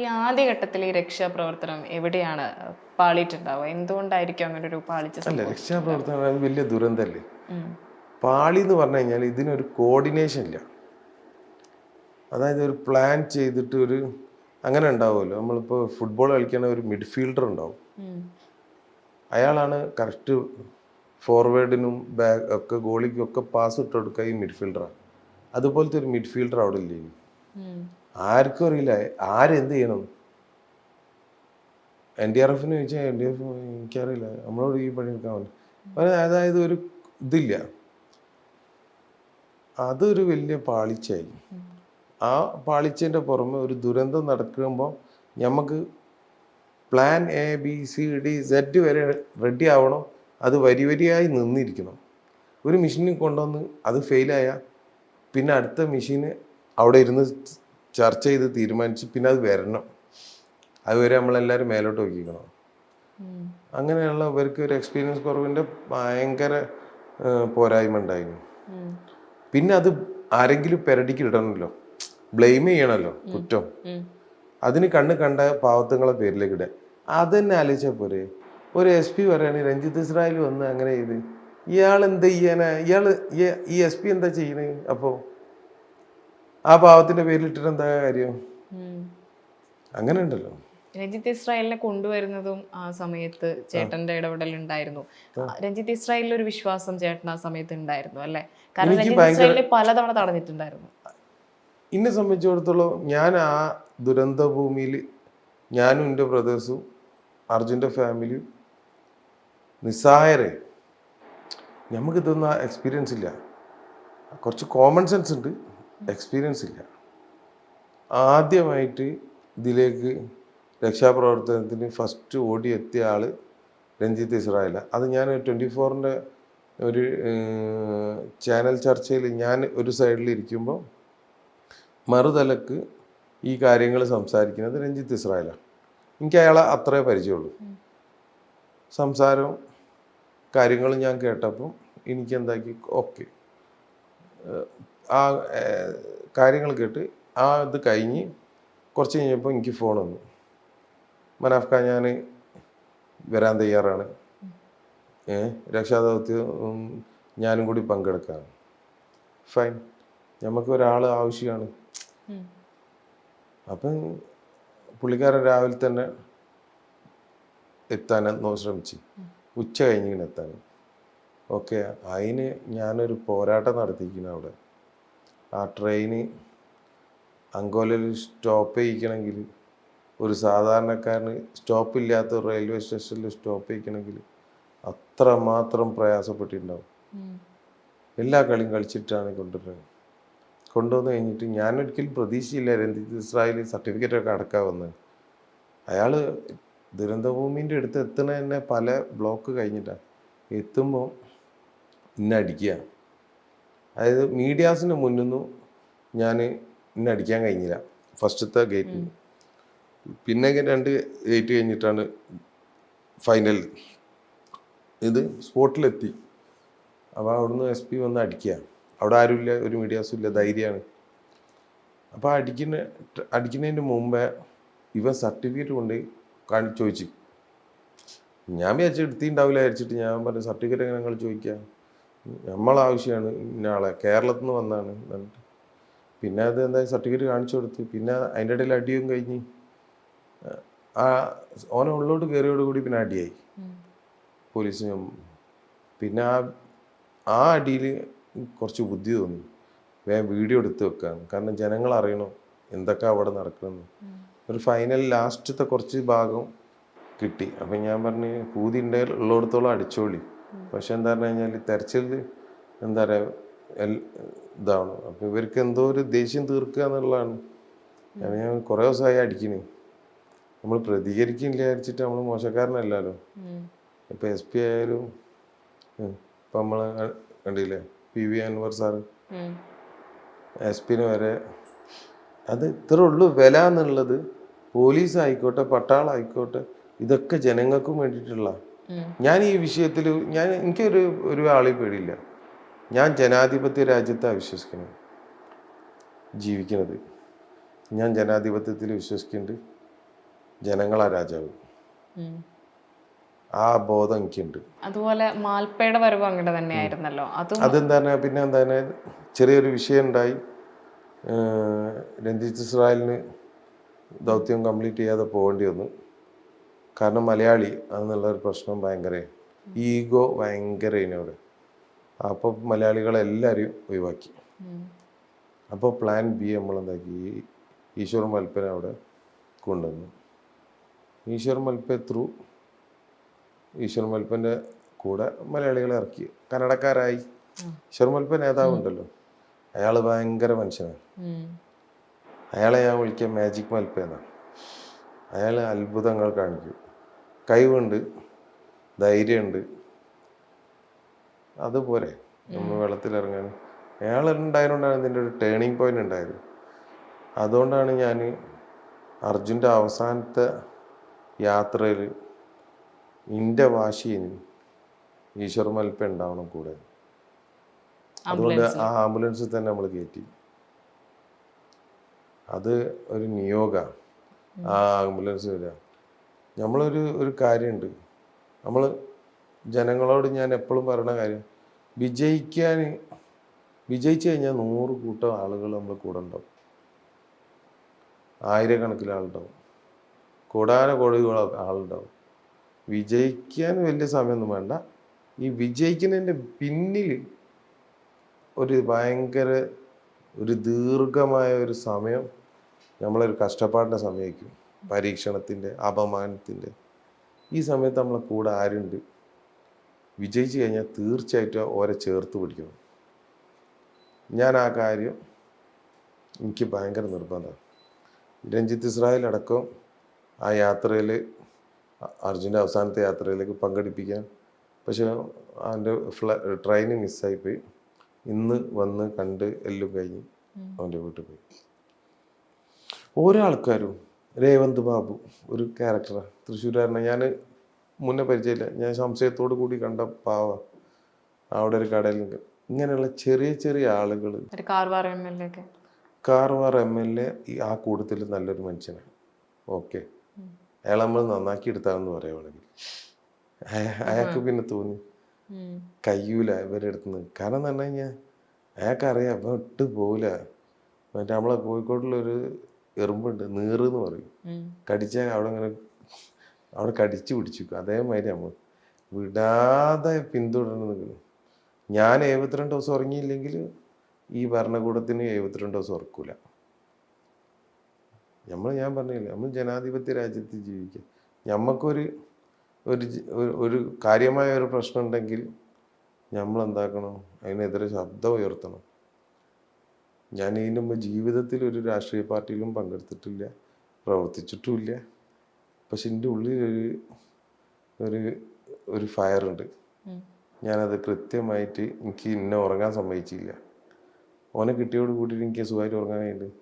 ഈ ആദ്യഘട്ടത്തിൽ ഈ രക്ഷാപ്രവർത്തനം എവിടെയാണ് പാളിയിട്ടുണ്ടാവുക? എന്തുകൊണ്ടായിരിക്കും അങ്ങനെ ഒരു പാളിച്ച അല്ല രക്ഷാപ്രവർത്തനം വലിയ ദുരന്തമല്ലേ? പാളി എന്ന് പറഞ്ഞു കഴിഞ്ഞാൽ ഇതിനൊരു കോർഡിനേഷൻ ഇല്ല. അതായത് ഒരു പ്ലാൻ ചെയ്തിട്ട് ഒരു അങ്ങനെ ഉണ്ടാവുമല്ലോ. നമ്മളിപ്പോൾ ഫുട്ബോൾ കളിക്കുന്ന ഒരു മിഡ്ഫീൽഡർ ഉണ്ടാവും. അയാളാണ് കറക്റ്റ് ഫോർവേഡിനും ബാക്ക് ഒക്കെ ഗോളിക്കും ഒക്കെ പാസ് ഇട്ട് കൊടുക്കുക ഈ മിഡ്ഫീൽഡറാണ് അതുപോലത്തെ ഒരു മിഡ്ഫീൽഡർ അവിടെ ഇല്ലേ. ആർക്കും അറിയില്ല. ആരെന്ത് ചെയ്യണം? എൻ ഡി ആർ എഫിന് ചോദിച്ചാൽ എൻ ഡി എഫ് എനിക്കറിയില്ല. നമ്മളോട് ഈ പണി എടുക്കാൻ പറ്റും അതായത് ഒരു ഇതില്ല. അതൊരു വലിയ പാളിച്ചായി ആ പാളിച്ചേന്റെ പുറമെ ഒരു ദുരന്തം നടക്കുമ്പോൾ നമുക്ക് plan A B C D Z വരെ റെഡി ആവണം. അത് വരി വരിയായി നിന്നിരിക്കണം. ഒരു മെഷീനിൽ കൊണ്ടുവന്ന് അത് ഫെയിലായ പിന്നെ അടുത്ത മെഷീന് അവിടെ ഇരുന്ന് ചർച്ച ചെയ്ത് തീരുമാനിച്ച് പിന്നെ അത് വരണം. അതുവരെ നമ്മളെല്ലാവരും മേലോട്ട് നോക്കിക്കണം. അങ്ങനെയുള്ള ഇവർക്ക് ഒരു എക്സ്പീരിയൻസ് കുറവിന്റെ ഭയങ്കര പോരായ്മ ഉണ്ടായിരുന്നു. പിന്നെ അത് ആരെങ്കിലും പെരടിക്ക് ഇടണമല്ലോ ബ്ലെയിം ചെയ്യണമല്ലോ കുറ്റം. അതിന് കണ്ണ് കണ്ട പാവത്തങ്ങളെ പേരിലേക്ക് ഇടാൻ. അത് തന്നെ ആലോചിച്ചാൽ പോരെ. ഒരു എസ് പി പറയാണ് രഞ്ജിത്ത് ഇസ്രായേൽ വന്ന് അങ്ങനെ ചെയ്ത്. ഇയാൾ എന്താ ചെയ്യാനാ? ഇയാൾ ഈ എസ് പി എന്താ ചെയ്യണേ? അപ്പോൾ ആ പാവത്തിന്റെ പേരിലിട്ടിട്ട് എന്താ കാര്യം. അങ്ങനെ ഉണ്ടല്ലോ രഞ്ജിത്ത് ഇസ്രായേലിനെ കൊണ്ടുവരുന്നതും ആ സമയത്ത് ചേട്ടന്റെ ഇടപെടൽ ഉണ്ടായിരുന്നു രഞ്ജിത്ത് ഇസ്രായേലിൽ ഒരു വിശ്വാസം ചേട്ടൻ ആ സമയത്ത് ഉണ്ടായിരുന്നു അല്ലെ? കാരണം രഞ്ജിത്ത് പലതവണ തടഞ്ഞിട്ടുണ്ടായിരുന്നു. എന്നെ സംബന്ധിച്ചിടത്തോളം ഞാൻ ആ ദുരന്ത ഭൂമിയിൽ ഞാനും എന്റെ ബ്രദേഴ്സും അർജുന്റെ ഫാമിലിയും നിസ്സഹായരെ. നമുക്കിതൊന്നും എക്സ്പീരിയൻസ് ഇല്ല. കുറച്ച് കോമൺ സെൻസ് ഉണ്ട്. എക്സ്പീരിയൻസ് ഇല്ല. ആദ്യമായിട്ട് ഇതിലേക്ക് രക്ഷാപ്രവർത്തനത്തിന് ഫസ്റ്റ് ഓടി എത്തിയ ആൾ രഞ്ജിത്ത് ഇസ്രായേല. അത് ഞാൻ ട്വന്റി ഫോറിന്റെ ഒരു ചാനൽ ചർച്ചയിൽ ഞാൻ ഒരു സൈഡിൽ ഇരിക്കുമ്പോൾ മറുതലക്ക് ഈ കാര്യങ്ങൾ സംസാരിക്കുന്നത് രഞ്ജിത്ത് ഇസ്രായേലാണ് എനിക്ക് അയാളെ അത്രേ പരിചയമുള്ളൂ. സംസാരവും കാര്യങ്ങളും ഞാൻ കേട്ടപ്പം എനിക്കെന്താക്കി ഓക്കെ. ആ കാര്യങ്ങൾ കേട്ട് ആ ഇത് കഴിഞ്ഞ് കുറച്ച് കഴിഞ്ഞപ്പോൾ എനിക്ക് ഫോൺ വന്നു. മനാഫ്ക ഞാൻ വരാൻ തയ്യാറാണ്. ഏ രക്ഷാദൗത്യം ഞാനും കൂടി പങ്കെടുക്കാം ഫൈൻ നമുക്ക് ഒരാൾ ആവശ്യമാണ്. അപ്പം പുള്ളിക്കാരൻ രാവിലെ തന്നെ എത്താൻ ശ്രമിച്ചു. ഉച്ച കഴിഞ്ഞിങ്ങനെ എത്താൻ. ഓക്കെ അതിന് ഞാനൊരു പോരാട്ടം നടത്തിയിരിക്കുന്നു അവിടെ. ആ ട്രെയിന് അങ്കോലയിൽ സ്റ്റോപ്പ് ചെയ്യിക്കണമെങ്കിൽ ഒരു സാധാരണക്കാരന് സ്റ്റോപ്പില്ലാത്ത റെയിൽവേ സ്റ്റേഷനിൽ സ്റ്റോപ്പ് ചെയ്യിക്കണമെങ്കിൽ അത്രമാത്രം പ്രയാസപ്പെട്ടിട്ടുണ്ടാവും. എല്ലാ കളിയും കളിച്ചിട്ടാണ് കൊണ്ടുവരുന്നത്. കൊണ്ടുവന്ന് കഴിഞ്ഞിട്ട് ഞാനൊരിക്കലും പ്രതീക്ഷയില്ല രഞ്ജിത്ത് ഇസ്രായേലി സർട്ടിഫിക്കറ്റ് ഒക്കെ അടക്കാൻ വന്നത് അയാൾ ദുരന്തഭൂമിന്റെ അടുത്ത് എത്തണ തന്നെ പല ബ്ലോക്ക് കഴിഞ്ഞിട്ടാണ്. എത്തുമ്പോൾ ഇന്നെ അടിക്കുക അതായത് മീഡിയാസിന് മുന്നിൽ നിന്നും ഞാൻ എന്നെ അടിക്കാൻ കഴിഞ്ഞില്ല. ഫസ്റ്റത്തെ ഗേറ്റ്. പിന്നെ രണ്ട് ഗേറ്റ് കഴിഞ്ഞിട്ടാണ് ഫൈനൽ ഇത് സ്പോട്ടിലെത്തി. അപ്പോൾ അവിടുന്ന് എസ് പി വന്ന് അടിക്കുക അവിടെ ആരുമില്ല ഒരു മീഡിയാസും ഇല്ല ധൈര്യമാണ് അപ്പോൾ അടിക്കുന്ന അടിക്കുന്നതിന് മുമ്പേ ഇവ സർട്ടിഫിക്കറ്റ് കൊണ്ട് കാണി ചോദിച്ചു. ഞാൻ വിചാരിച്ചു എടുത്തിണ്ടാവില്ല വിചാരിച്ചിട്ട് ഞാൻ പറഞ്ഞു സർട്ടിഫിക്കറ്റ് എങ്ങനെ നിങ്ങൾ ചോദിക്കുക നമ്മളെ ആവശ്യമാണ് ഇന്ന ആളെ കേരളത്തിൽ നിന്ന് വന്നാണ് എന്നിട്ട് പിന്നെ അത് എന്താ സർട്ടിഫിക്കറ്റ് കാണിച്ചു കൊടുത്ത്. പിന്നെ അതിന്റെ ഇടയിൽ അടിയും കഴിഞ്ഞ് ആ ഓനെ ഉള്ളോട്ട് കയറിയോടുകൂടി പിന്നെ അടിയായി. പോലീസിന്. പിന്നെ ആ ആ അടിയിൽ കുറച്ച് ബുദ്ധി തോന്നി. വേഗം വീഡിയോ എടുത്ത് വെക്കാൻ കാരണം ജനങ്ങൾ അറിയണം എന്തൊക്കെ അവിടെ നടക്കണമെന്ന് ഒരു ഫൈനൽ ലാസ്റ്റത്തെ കുറച്ച് ഭാഗം കിട്ടി. അപ്പം ഞാൻ പറഞ്ഞ് പൂതി ഉണ്ടെങ്കിൽ ഉള്ളിടത്തോളം അടിച്ചോളി. പക്ഷെ എന്താ പറഞ്ഞു കഴിഞ്ഞാൽ തെരച്ചിൽ എന്താ പറയുക എൽ ഇതാണ് അപ്പം ഇവർക്ക് എന്തോ ഒരു ദേഷ്യം തീർക്കുക എന്നുള്ളതാണ് ഞാൻ കുറേ ദിവസമായി അടിക്കണേ നമ്മൾ പ്രതികരിക്കില്ല വിചാരിച്ചിട്ട് നമ്മൾ മോശക്കാരനല്ലല്ലോ. ഇപ്പം എസ് പി ആയാലും ഇപ്പം നമ്മൾ കണ്ടില്ലേ P V Anvar sir. S പിന് വരെ അത് ഇത്ര ഉള്ളൂ വില എന്നുള്ളത് പോലീസ് ആയിക്കോട്ടെ പട്ടാളായിക്കോട്ടെ ഇതൊക്കെ ജനങ്ങൾക്കും വേണ്ടിയിട്ടുള്ള. ഞാൻ ഈ വിഷയത്തിൽ ഞാൻ എനിക്കൊരു ഒരു ആളെ പേടിയില്ല. ഞാൻ ജനാധിപത്യ രാജ്യത്താണ് വിശ്വസിക്കുന്നത്. ജീവിക്കുന്നത്. ഞാൻ ജനാധിപത്യത്തിൽ വിശ്വസിക്കുന്നുണ്ട്. ജനങ്ങളാ രാജാവ്. ആ ബോധം എനിക്കുണ്ട്. അതുപോലെ മാൽപ്പയുടെ വരവ് അങ്ങനെ തന്നെയായിരുന്നല്ലോ. അതും അതെന്താണ്? പിന്നെ എന്താണ്? ചെറിയൊരു വിഷയം ഉണ്ടായി രഞ്ജിത്ത് ഇസ്രായേലിന് ദൗത്യം കംപ്ലീറ്റ് ചെയ്യാതെ പോകേണ്ടി വന്നു. കാരണം മലയാളി എന്നുള്ള ഒരു പ്രശ്നം ഭയങ്കര ഈഗോ ഭയങ്കര ഇതിനോട് അപ്പോൾ മലയാളികളെല്ലാരെയും ഒഴിവാക്കി. അപ്പോൾ പ്ലാൻ ബി നമ്മൾ എന്താക്കി ഈശ്വർ മൽപ്പനെ അവിടെ കൊണ്ടുവന്നു. ഈശ്വർ മൽപ്പ ത്രൂ ഈശ്വർ മൽപ്പന്റെ കൂടെ മലയാളികളെ ഇറക്കി. കന്നഡക്കാരായി ഈശ്വർ മൽപ്പ നേതാവുണ്ടല്ലോ അയാൾ ഭയങ്കര മനുഷ്യനാണ്. അയാളെ ഞാൻ വിളിക്കുക മാജിക് മൽപ്പ എന്നാണ്. അയാൾ അത്ഭുതങ്ങൾ കാണിക്കും. കഴിവുണ്ട് ധൈര്യമുണ്ട്. അതുപോലെ നമ്മൾ വെള്ളത്തിലിറങ്ങാൻ. അയാൾ ഉണ്ടായതുകൊണ്ടാണ് ഇതിന്റെ ഒരു ടേണിങ് പോയിന്റ് ഉണ്ടായത്? അതുകൊണ്ടാണ് ഞാൻ അർജുന്റെ അവസാനത്തെ യാത്രയിൽ എന്റെ വാശിയും ഈശ്വർ മൽപ്പ ഉണ്ടാവണം കൂടെ. അതുകൊണ്ട് ആ ആംബുലൻസിൽ തന്നെ നമ്മൾ കയറ്റി. അത് ഒരു നിയോഗ ആ ആംബുലൻസ് വരിക. നമ്മളൊരു ഒരു കാര്യമുണ്ട്. നമ്മൾ ജനങ്ങളോട് ഞാൻ എപ്പോഴും പറയുന്ന കാര്യം വിജയിക്കാൻ വിജയിച്ചു കഴിഞ്ഞാൽ നൂറ് കൂട്ടം ആളുകൾ നമ്മൾ കൂടെ ഉണ്ടാവും. ആയിരക്കണക്കിന് ആളുണ്ടാവും. കൂടാന കോടി ആളുണ്ടാവും. വിജയിക്കാൻ വലിയ സമയമൊന്നും വേണ്ട. ഈ വിജയിക്കുന്നതിന്റെ പിന്നിൽ ഒരു ഭയങ്കര ഒരു ദീർഘമായ ഒരു സമയം നമ്മളൊരു കഷ്ടപ്പാടിന്റെ സമയമായിരിക്കും. പരീക്ഷണത്തിന്റെ അപമാനത്തിന്റെ. ഈ സമയത്ത് നമ്മളെ കൂടെ ആരുണ്ട്? വിജയിച്ചു കഴിഞ്ഞാൽ തീർച്ചയായിട്ടും ഓരെ ചേർത്ത് പിടിക്കണം. ഞാൻ ആ കാര്യം എനിക്ക് ഭയങ്കര നിർബന്ധമാണ്. രഞ്ജിത്ത് ഇസ്രായേൽ അടക്കം ആ യാത്രയിൽ അർജുന്റെ അവസാനത്തെ യാത്രയിലേക്ക് പങ്കെടുപ്പിക്കാൻ പക്ഷേ അവന്റെ ഫ്ല ട്രെയിൻ മിസ്സായിപ്പോയി. ഇന്ന് വന്ന് കണ്ട് എല്ലാം കഴിഞ്ഞ് അവന്റെ വീട്ടിൽ പോയി. ഓരോ ആൾക്കാരും രേവന്ത് ബാബു ഒരു ക്യാരക്ടറാണ് തൃശ്ശൂരാരനെ ഞാൻ മുന്നേ പരിചയമില്ല. ഞാൻ സംശയത്തോടു കൂടി കണ്ട പാവ അവിടെ ഒരു കടയിൽ ഇങ്ങനെയുള്ള ചെറിയ ചെറിയ ആളുകൾ കാർവാർ എം എൽ എ ആ കൂട്ടത്തിൽ നല്ലൊരു മനുഷ്യനാണ് ഓക്കെ അയാൾ നമ്മൾ നന്നാക്കി എടുത്താണെന്ന് പറയുവാണെങ്കിൽ അയ- അയാൾക്ക് പിന്നെ തോന്നി. കയ്യൂല ഇവരെ അടുത്തുനിന്ന് അടുത്ത് നിന്ന്. കാരണം എന്ന് പറഞ്ഞു കഴിഞ്ഞാൽ അയാൾക്കറിയാം ഇവൻ ഇട്ട് പോവില്ല മറ്റേ നമ്മളെ കോഴിക്കോട്ടിലൊരു എറുമ്പുണ്ട് നീറ് എന്ന് പറയും. കടിച്ചാൽ അവിടെ ഇങ്ങനെ അവിടെ കടിച്ചു പിടിച്ചു അതേമാതിരി നമ്മൾ വിടാതെ പിന്തുടർന്ന് ഞാൻ എഴുപത്തിരണ്ട് ദിവസം ഉറങ്ങിയില്ലെങ്കിൽ ഈ ഭരണകൂടത്തിന് എഴുപത്തിരണ്ട് ദിവസം ഉറക്കൂല. നമ്മൾ ഞാൻ പറഞ്ഞില്ല നമ്മൾ ജനാധിപത്യ രാജ്യത്ത് ജീവിക്കുക നമുക്കൊരു ഒരു ഒരു- ഒരു കാര്യമായ ഒരു പ്രശ്നം ഉണ്ടെങ്കിൽ നമ്മൾ എന്താക്കണം അതിനെതിരെ ശബ്ദം ഉയർത്തണം. ഞാൻ ഇതിന് മുമ്പ് ജീവിതത്തിൽ ഒരു രാഷ്ട്രീയ പാർട്ടിയിലും പങ്കെടുത്തിട്ടില്ല പ്രവർത്തിച്ചിട്ടുമില്ല. പക്ഷെ എന്റെ ഉള്ളിൽ ഒരു ഒരു ഒരു ഫയർ ഉണ്ട് ഉം. ഞാനത് കൃത്യമായിട്ട് എനിക്ക് ഇന്നെ ഉറങ്ങാൻ സമ്മതിച്ചില്ല. ഓനെ കിട്ടിയോട് കൂടി എനിക്ക് സുഖമായിട്ട് ഉറങ്ങാൻ കഴിയുന്നുണ്ട്